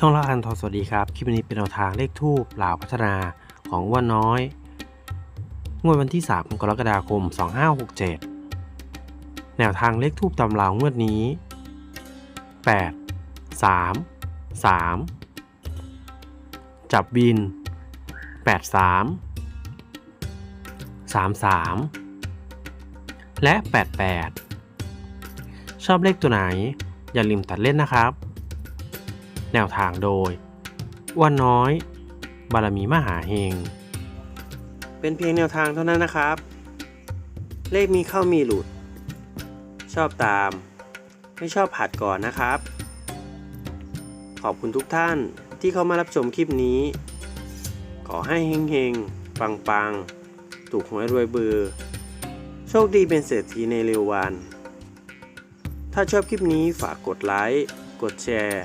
ช่องละอันทอสวัสดีครับ คลิปนี้เป็นแนวทางเลขทูปเหล่าพัฒนาของว่าน้อย งวดวันที่ 3 กรกฎาคม 2567 แนวทางเลขทูปตำรางวดนี้ 8 3 3 จับบิน 8 3 3 3 และ 88 ชอบเลขตัวไหน อย่าลืมตัดเล่นนะครับ แนวทางโดยวันน้อย บารมีมหาเฮง เป็นเพียงแนวทางเท่านั้นนะครับ เลขมีเข้ามีหลุด ชอบตาม ไม่ชอบผัดก่อนนะครับ ขอบคุณทุกท่านที่เข้ามารับชมคลิปนี้ ขอให้เฮงๆ ปังๆ ถูกหวยรวยเบอร์โชคดีเป็นเศรษฐีในเร็ววัน ถ้าชอบคลิปนี้ฝากกดไลค์ กดแชร์